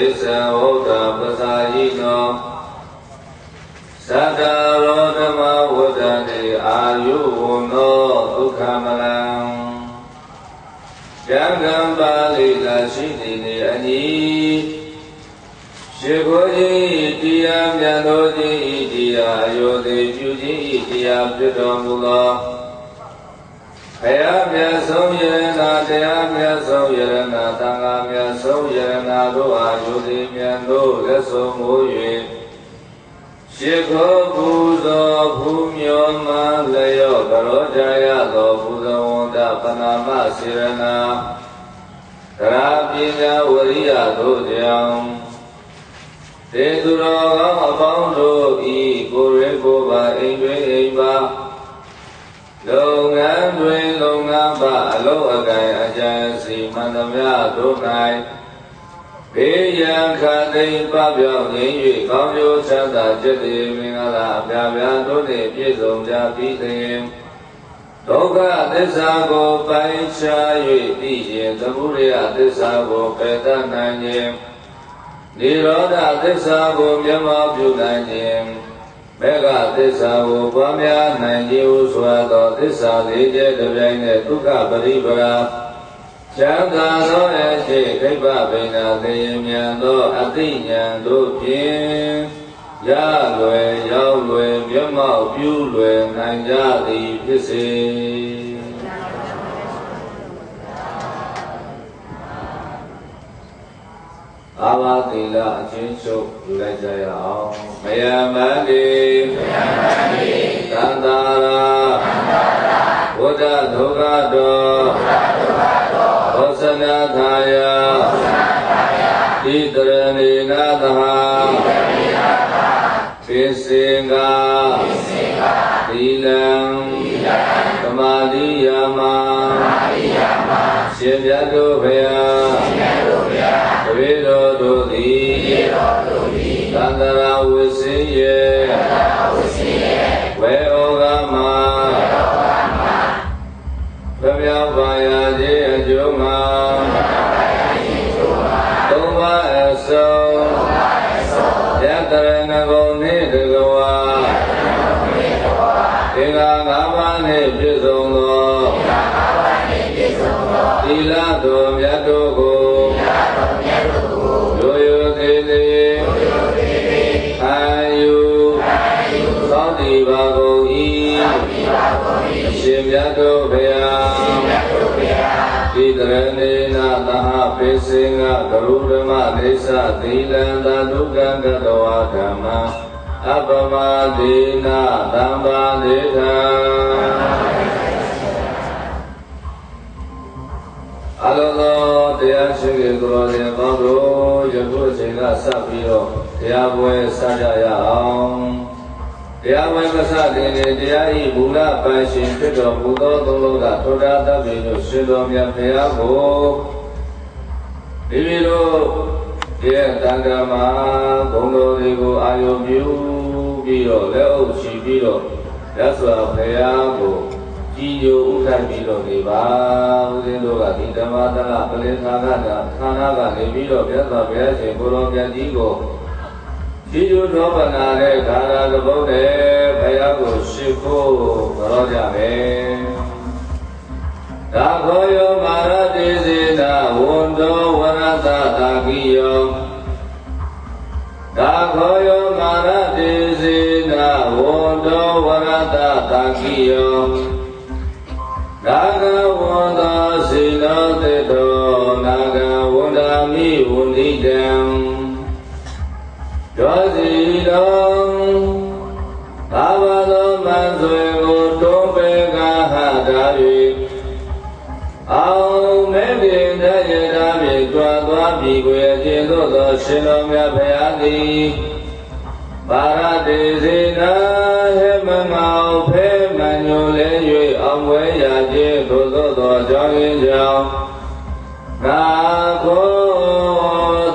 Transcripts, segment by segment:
တိစ္ဆဝုဒ္ဓပစာယိနောသတ္တရောဓမ္မဝုဒ္ဓနေအာယုဝနောဒုက္ခမလံယံကံပါဠိလာရှိနေနေအညီရှိခိုးခြင်းဤတရားမြတ်တော်ခြင်းဤတရားအယောသိပြုခြင်းဤတရားပြတော်မူသော ဘုရားမြတ်ဆုံးယရနာတရားမြတ်ဆုံးယရနာသံဃာမြတ်ဆုံးယရနာတို့အားယုတိမြတ်တို့လက်ဆုံးမိုး၍ရှိခိုးပူဇော်ဖူးမြော်မှလျော့ကရောတရားသောပူဇော်ဝန္တပနာမစေရနာကရာပညာဝရိယတို့ကြောင့်တေသူတော်ကောင်းအပေါင်းတို့ဤကိုယ်ရင်းကိုယ်ပါအိမ်တွင်အိမ်ပါလုပ်ငန်းတွင် စအလုံးအကင်အကြံစီမန္တမြတို့၌ဘေးရန်ခန္တိပပြောင်းငင်း၍ကောင်းကျိုးချမ်းသာจิตတိမင်္ဂလာအပြာပြာတို့နှင့်ပြည့်စုံကြပြီးလျှင်ဒုက္ခသစ္စာကိုပိုင်းခြား၍သိရင်သမုဒယသစ္စာကိုပယ်တတ်နိုင်ခြင်းနိရောဓသစ္စာကိုမျက်မှောက်ပြုနိုင်ခြင်း မေဃသစ္စာကိုပွားများနိုင်ခြင်းဟုဆိုသောသစ္စာလေးချက်တစ်ပြိုင်နက်ဒုက္ခပရိပရာချမ်းသာသောအရှိဒိဗ္ဗဗိနာသေယမြံသောအသိဉာဏ်တို့ဖြင့်ရလွယ်ရောက်လွယ်မျက်မှောက်ပြုလွယ်နိုင်ကြသည်ဖြစ်စေ အာဘာသီလအချင်းချုပ်ယူလိုက်ကြရအောင်မယမတိမယမတိသန္တာရာသန္တာရာဝဒဒုက္ခတောဝဒဒုက္ခတောဘောဇနာသာယဘောဇနာသာယဣတရဏေနာသဟဣတရဏေနာသဟပိစေငါပိစေငါသီလံသီလံသ မာဓိယာမသမာဓိယာမရှင်မြတ်တို့ဘုရားရှင်မြတ်တို့ဘုရားတပည့်တော်တို့သည်တပည့်တော်တို့သည်သန္တရာ နှင့်ပြည့်စုံသောသီလတော်မြတ်တို့ကိုရိုရိုသေးသေးအာယုသောတိပါကုန်၏အရှင်မြတ်တို့ဘုရားဣတရဏေနသဟပိစေငကရုဓမ္မဒေသသီလံသာဒုက္ခံကတဝါဓမ္မအပမဒေနသံပါဒေထံ အလုံးစုံတရားရှိခိုးကိုယ်တော်ပေါင်းတို့ယခုအချိန်ကစပြီးတော့တရားပွဲစကြရအောင်တရားပွဲမစတင်နေတရားဤမူလပန်ရှင်ဖြစ်တော်မူသောသုံးလုံးကထိုတာတတ်ပြီလို့ရှင်တော်မြတ်ဘုရားကိုဒီလိုရဲ့တန်ခါမှာဘုံတော်တွေကိုအာယုပြုပြီးတော့လက်အုပ်ချီပြီးတော့ ရသော်ဘုရားကိုကြည်ညိုဥထိုက်ပြီးတော့နေပါဦးဇင်းတို့ကဒီဓမ္မတလပလင်သာကတာဌာနကနေပြီးတော့မြတ်စွာဘုရားရှင်ကိုရောမြတ်ကြီးကိုကြည်ညိုတော်ပနာတဲ့ဓာရာကပုတ်တဲ့ဘုရားကိုရှိဖို့ကြောကြမယ်ဒါခောယောမာရတိစေနာဝန္တောဝရသတာကိယော တာကိယောနာဂဝန္တာစေနောတေတောနာဂဝန္တာမိဝန္တိတံဒောစီတောဘာဝသောမန်ဆွေကိုတွန်းပေကဟတာ၍အောင်မဲပင်တရတာမြေကြွားသွားပြီကိုယ်ခြင်းသို့သောရှင်တော်မြတ်ဘုရားသည်ပါရတေစေနာဟေမမောဖဲမညိုလဲ၍အောင် ဝဲရာခြင်းသို့သောသောကြောင့်ရင်ကြောင့်ငါကို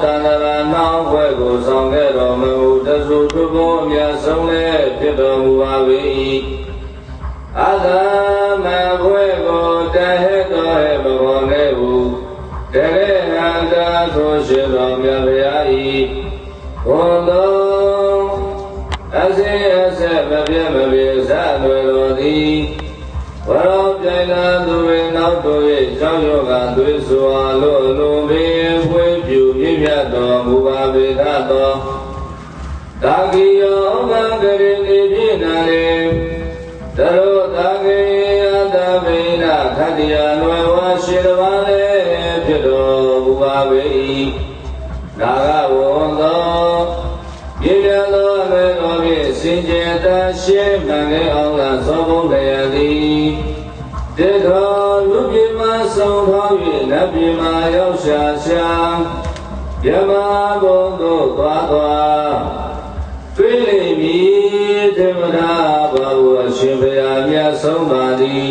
တဏ္ဍရာနောင်ဘွဲ့ကိုဆောင်ခဲ့တော်မူတသုထုဘုံအမြတ်ဆုံးလည်းဖြစ်တော်မူပါ၏အသာမဘွဲ့ကိုတဟဲ့တော်ဟဲ့ဘဂဝနဲ့ဟုတရေဟန္တာဆိုရှင်တော်မြတ်ဗျာ၏ဘုံတော်အစေအဆက်မပြတ်မပြေစသွေတော်သည် ဝရောပြိုင်လာသူတွေနောက်တို့၏ကြောင့်ယောဂသွေးစွာလို့လုံပင်ဖွေးပြူပြည့်ပြတ်တော်မူပါပေသသောတာဂိယောဩဃကရိတိပြည့်နာလေတရောတာဂိယတမိနာခတ္တယာလွယ်ဝါရှိတပါးလည်းဖြစ်တော်မူပါပေ၏နာဂဝန္တော ပြည့်ပြတ်သောအလွယ်တော်ဖြင့်စင်ကြယ်တရှင်းမှန်လေအောင်လာသောဘုရားသည်တေတော်လူပြေမဆောင်ထောင်း၍နတ်ပြေမရောက်ရှာရှာယမဘုံသို့သွားသွားတွေ့လိမ့်မည်သေမနာဘာဝအရှင်ဘုရားမြတ်ဆုံးပါသည်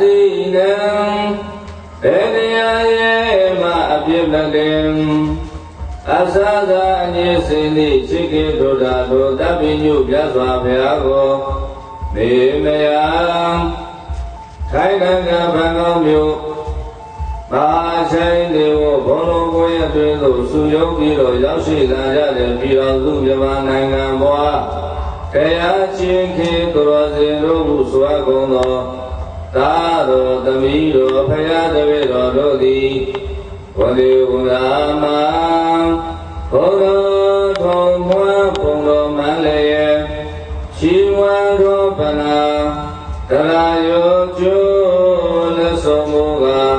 စီနံဘယ်နေရာရဲ့မှအပြစ်မတင်အသသာအငြိစင်သည့်ရှိခေဒုဒ္ဓတို့တပ်ပိညုပြတ်စွာဘုရားကိုနေမယထိုင်နိုင်ငံဘန်ကောင်းမြို့ဘာဆိုင်နေဝဘုံလုံးကိုရအတွင်းသို့စုယုံပြီးတော့ရောက်ရှိလာကြတဲ့ပြည်တော်စုမြန်မာနိုင်ငံဘဝတရားချင်းခေသူတော်စင်တို့ဟုဆိုအပ်ကုန်သော သာတော်သမီးတော်ဖရာတပည့်တော်တို့သည်ဝတိဝရာမဘုရားထုံမွားပုံတော်မန်းလည်းရှိဝါတော်ပနာတရာယောကျိုးလက်ဆုံးမူကား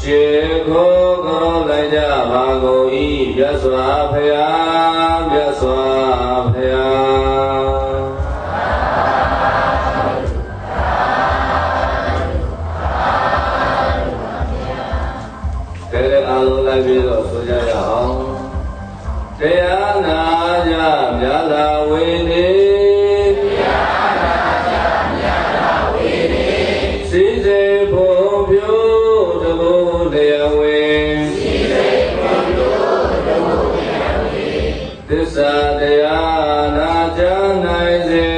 ရှေခိုးကောလိုက်ကြပါကုန်၏မြတ်စွာဘုရားမြတ်စွာဘုရား လုံးလိုက်ပြီးတော့ဆိုကြရအောင်တရားနာကြမြတ်လာဝေနေတရားနာကြမြတ်လာဝေနေစီစေဖို့ပြုတဘုတရားဝေစီစေဖို့ပြုတဘုတရားဝေသစ္စာတရားနာကြနိုင်စေ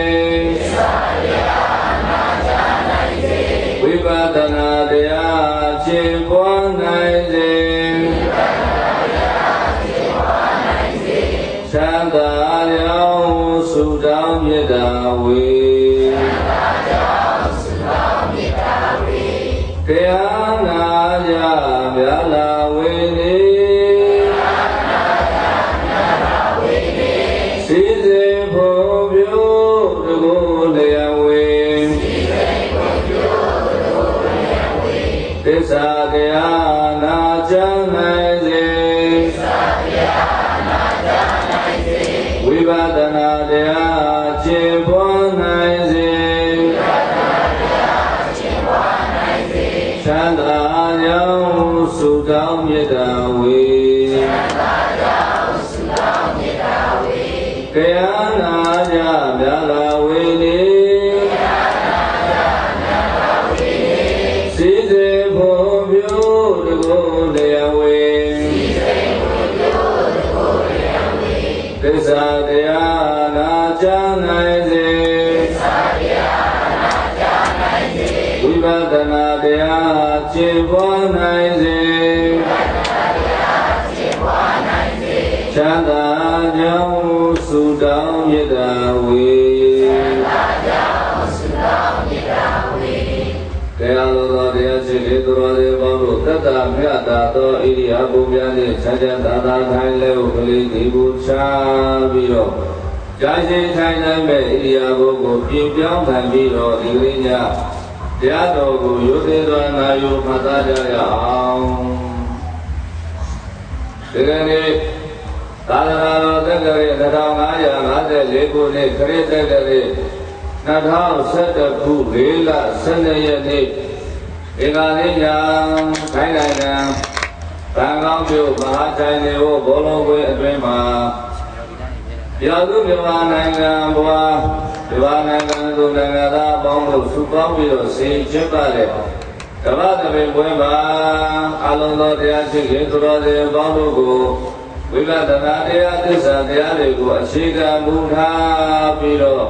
သစ္စာတရားနာကြနိုင်စေဝိပဿနာတရားဖြင့်ပွားနိုင် ဝိပဿနာတရားကျ တရားကျင့်ပွားနိုင်စေဝိပဿနာတရားကျင့်ပွားနိုင်စေချမ်းသာကြောင်းဆုတောင်းမြတ်တာဝေချမ်းသာကြောင်းဆုတောင်းမြတ်တာဝေတရားလိုသောတရားရှိလေသူတော်တွေပေါင်းတို့တတ္တမြတ်တာသောဣရိယာပုများနှင့်ချမ်းချမ်းသာသာထိုင်လဲဥပလိဒီဘူချာပြီးတော့ကြာရှည်ထိုင်နိုင်မဲ့ဣရိယာပုကိုပြင်ပြောင်းထိုင်ပြီးတော့ဒီကလေးည တရားတော်ကိုရိုသေတော်နာယုမှတ်သားကြရအောင်ဒီကနေ့သာသနာတော်တက္ကရာ1554ခုနှစ်ခရစ်တက္ကရာ2011ခု၄လ12ရက်နေ့ဒီကနေ့ညခိုင်းနိုင်ကံဗန်ကောင်းမြို့မဟာချိုင်နေဝဘောလုံးကွင်းအတွင်းမှာပြောသူမြန်မာနိုင်ငံဘွား မြန်မာနိုင်ငံသူနိုင်ငံသားအပေါင်းတို့စုပေါင်းပြီးတော့ဆင်ကျင်းပါလေကမ္ဘာတပင်ပွဲမှာအလုံးသောတရားရှိခင်သူတော်စင်အပေါင်းတို့ကိုဝိပဿနာတရားသစ္စာတရားတွေကိုအခြေခံမူထားပြီးတော့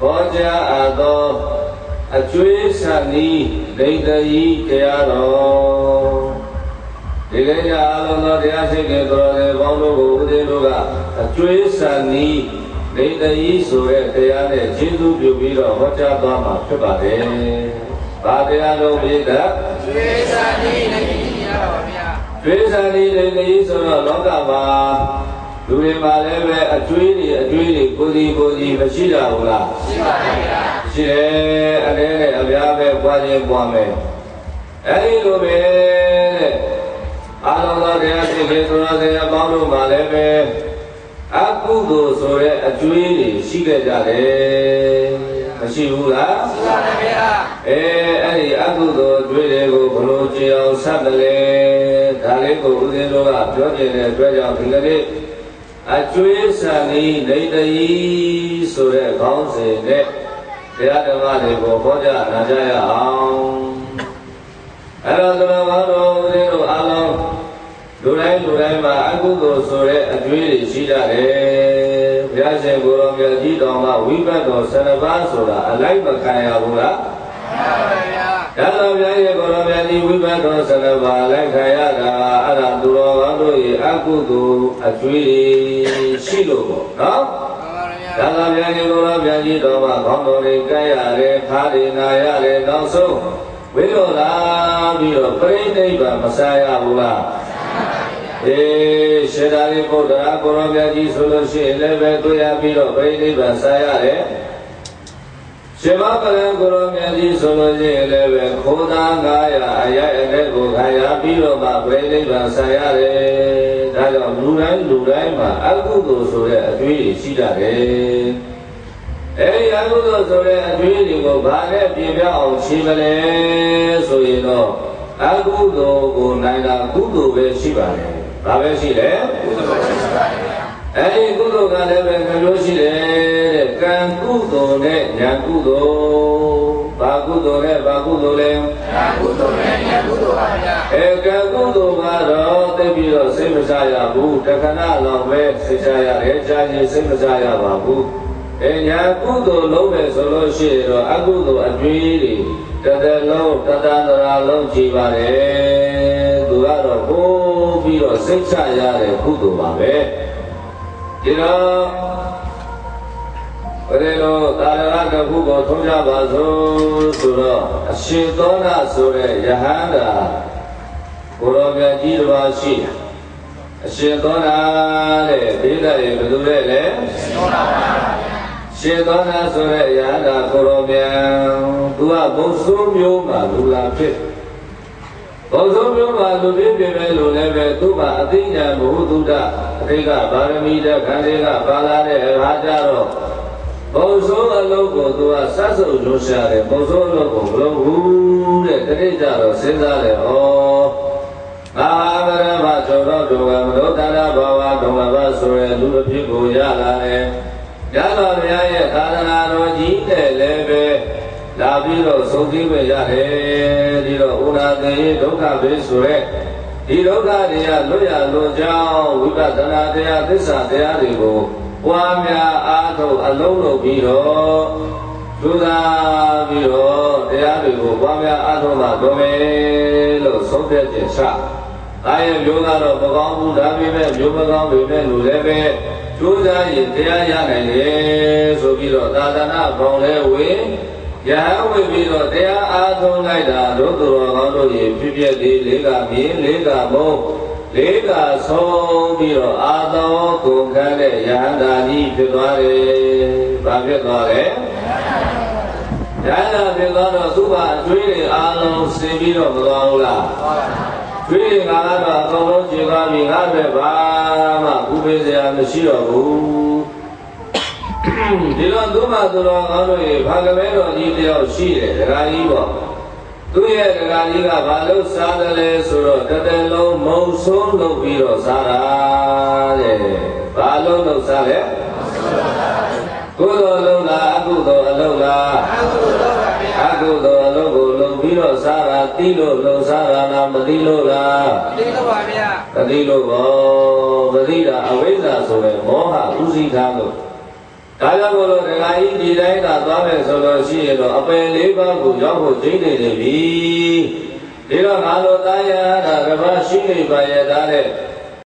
ဘောကြအပ်သောအကျွေးဆန်ဤဒိဋ္ဌယီတရားတော်ဒီကနေ့အလုံးသောတရားရှိခင်သူတော်စင်အပေါင်းတို့ကိုဦးဇင်းတို့ကအကျွေးဆန်ဤ ဒိဋ္ဌယီဆိုတဲ့တရားနဲ့ကျေးဇူးပြုပြီးတော့ဟောကြားသွားမှာဖြစ်ပါတယ်။ဘာတရားတော်ပြည့်တဲ့ကျွေးဆန်ဤဒိဋ္ဌယီရပါဗျာ။ကျွေးဆန်ဤဒိဋ္ဌယီဆိုတော့လောကမှာလူတွေမှာလည်းပဲအကျွေးတွေအကျွေးတွေကိုယ်စီကိုယ်စီမရှိတာဘူးလားရှိပါရဲ့ဗျာရှိတယ်အနေနဲ့အများပဲပွားခြင်းပွားမယ်အဲဒီလိုပဲတဲ့အာလောကတရားရှိခင်ဆိုတော့ဆရာပေါင်းတို့မှာလည်းပဲ အကုသိုလ်ဆိုတဲ့အကျွေးတွေရှိခဲ့ကြတယ်မရှိဘူးလားရှိပါရဲ့ဗျာအဲအဲ့ဒီအကုသိုလ်အကျွေးတွေကိုဘလို့ကြည်အောင်ဆက်တယ်လေဒါလေးကိုဦးဇင်းတို့ကပြောပြတဲ့အတွက်ကြောင့်ဒီကနေ့အကျွေးဆန်ဤနေတယီဆိုတဲ့ခေါင်းစဉ်နဲ့တရားဓမ္မတွေကိုဟောကြားနာကြရအောင်အဲ့တော့သဘောတော်ဦးဇင်းတို့အားလုံး လူတိုင်းလူတိုင်းမှာအကုသိုလ်ဆိုတဲ့အကျွေးတွေရှိကြတယ်ဘုရားရှင်ကိုယ်တော်မြတ်ကြီးတော်ကဝိပတ်တော်12ပါးဆိုတာအလိုက်မခံရဘူးလားမှန်ပါဗျာဒါတော်ဘုရားရဲ့ကိုယ်တော်မြတ်ကြီးဝိပတ်တော်12ပါးလိုက်ခံရတာအဲ့ဒါသူတော်ကောင်းတို့ရဲ့အကုသိုလ်အကျွေးတွေရှိလို့ပေါ့နော်မှန်ပါဗျာဒါကဗျာကြီးကိုရောဗျာကြီးတော်မှာခေါင်းတော်တွေကဲရတယ်ခါတွေနာရတယ်နောက်ဆုံးဝိရောလာပြီးတော့ပြိဋိဘမဆာရဘူးလား အေးရှေတာလေးဘုရားကိုရောဗျာကြီးဆိုလို့ရှိရင်လည်းပဲတွေ့ရပြီးတော့ပြိဋိဘဆာရတယ်ရှင်မပရံကိုရောမြတ်ကြီးဆိုလို့ရှိရင်လည်းပဲခိုးသား900အရအတဲ့ကိုခံရပြီးတော့မှပြိဋိဘဆာရတယ်ဒါကြောင့်လူတိုင်းလူတိုင်းမှာအကုသိုလ်ဆိုတဲ့အတွေ့အကြုံရှိတတ်တယ်အဲဒီအကုသိုလ်ဆိုတဲ့အတွေ့အကြုံကိုဘာနဲ့ပြင်ပြအောင်ရှင်းမလဲဆိုရင်တော့အကုသိုလ်ကိုနိုင်တာကုသိုလ်ပဲရှိပါတယ် ဘာပဲရှိလဲကုသိုလ်ပဲရှိပါတယ်အဲဒီကုသိုလ်ကလည်းပဲနှမျိုးရှိတယ်တဲ့ကံကုသိုလ်နဲ့ဉာဏ်ကုသိုလ်ဘာကုသိုလ်နဲ့ဘာကုသိုလ်လဲကံကုသိုလ်နဲ့ဉာဏ်ကုသိုလ်ပါဗျာအဲကံကုသိုလ်ကတော့သိပြီးတော့စိတ်မစားရဘူးတခဏလောက်ပဲစိတ်စားရတယ်ကြာရင်စိတ်မစားရပါဘူးအဲညာကုသိုလ်လုံးမယ်ဆိုလို့ရှိရင်တော့အကုသိုလ်အကျွေးတွေတသက်လုံးတတန္တရာလုံးကြည်ပါတယ်သူကတော့ ပိုးပြီးတော့စိတ်ချရတဲ့ကုသိုလ်ပါပဲဒီတော့ဘယ်လိုသာရကခုကိုထုံးကြပါစို့ဆိုတော့အရှင်သောနာဆိုတဲ့ယဟန္တာကိုရောမြတ်ကြီးတော်ပါရှိအရှင်သောနာတဲ့ဒိဋ္ဌိဘယ်လိုလဲလဲရှင်သောနာပါရှင်သောနာဆိုတဲ့ယဟန္တာကိုရောမြတ်သူကဘုံစိုးမျိုးမှာလူလာဖြစ် ဘုံဆုံးမျိုးမှာလူပြင်းပြပဲလို့လည်းပဲသူ့မှာအသိဉာဏ်ဘုဟုတုဒ္ဒအတိကဗာရမီတဲ့ခန္ဓေကပါလာတဲ့အခါကျတော့ဘုံဆုံးအလုပ်ကိုသူကစတ်စုံလို့ရှာတယ်ဘုံဆုံးအလုပ်ကိုမလုပ်ဘူးတဲ့တတိကြတော့စဉ်းစားတယ်ဩအာဗရမသောတော့ဒုဝမလောတရဘဝဒုဝဘဆိုရလူအဖြစ်ကိုရလာတယ်ရသော်ဘုရားရဲ့သာသနာတော်ကြီးနဲ့လည်းပဲ လာပြီးတော့ဆုံးသိပဲရတယ်ဒီတော့ဥနာသေဒုက္ခပဲဆိုရဲဒီဒုက္ခတွေကလွတ်ရလွန်ကြောင်းဝိပဿနာတရားသစ္စာတရားတွေကိုပွားများအားထုတ်အလုံးလုံးပြီးတော့သူသာပြီးတော့တရားတွေကိုပွားများအားထုတ်မှတော်မယ်လို့ဆုံးဖြတ်ခြင်းချ။အားရမျိုးကတော့မကောင်းဘူးဒါပေမဲ့မျိုးမကောင်းပေမဲ့လူလည်းပဲကျိုးစားရင်တရားရနိုင်တယ်ဆိုပြီးတော့သာသနာပေါင်းလဲဝင် ယဟန်ဝင်ပြီးတော့တရားအားထုတ်လိုက်တာတို့သူတော်ကောင်းတို့ရေဖြစ်ဖြစ်လေးလေးကမြင်လေးကမုံလေးကဆုံးပြီးတော့အာသောကုန်ခန်းတဲ့ယဟန္တာကြီးဖြစ်သွားတယ်။ဘာဖြစ်သွားလဲ။ယဟန္တာဖြစ်သွားတော့သူ့ဘာအကျွေးတွေအားလုံးဆင်ပြီးတော့မသွားဘူးလား။ကျွေးတွေကတော့အကုန်လုံးကျေသွားပြီငါပဲဘာမှဥပေစရာမရှိတော့ဘူး။ ဒီတော့သူ့မှာသူတော်ကောင်းတို့ရေဘာကမဲတော်ကြီးတယောက်ရှိတယ်ဒကာကြီးပေါ့သူ့ရဲ့ဒကာကြီးကဘာလို့စားတယ်လဲဆိုတော့တတလုံးမုံဆိုးလုပ်ပြီးတော့စားတာတဲ့ဘာလို့လုပ်စားလဲကုသိုလ်လုံးလားအကုသိုလ်အလုပ်လားအကုသိုလ်ပါဗျာအကုသိုလ်အလုပ်ကိုလုပ်ပြီးတော့စားတာတိလို့လုပ်စားတာလားမတိလို့လားတိလို့ပါဗျာမတိလို့ဘောမတိတာအဝိဇ္ဇာဆိုတဲ့မောဟဥစည်းထားလို့ ဒါကြောင့်မို့လို့ဒကာကြီးဒီတိုင်းသာသွားမယ်ဆိုလို့ရှိရင်တော့အပယ်လေးပါးကိုရောက်ဖို့ကျိနေနေပြီဒီတော့ငါလိုသားရတာကဘာရှိနေပါရဲ့ဒါတဲ့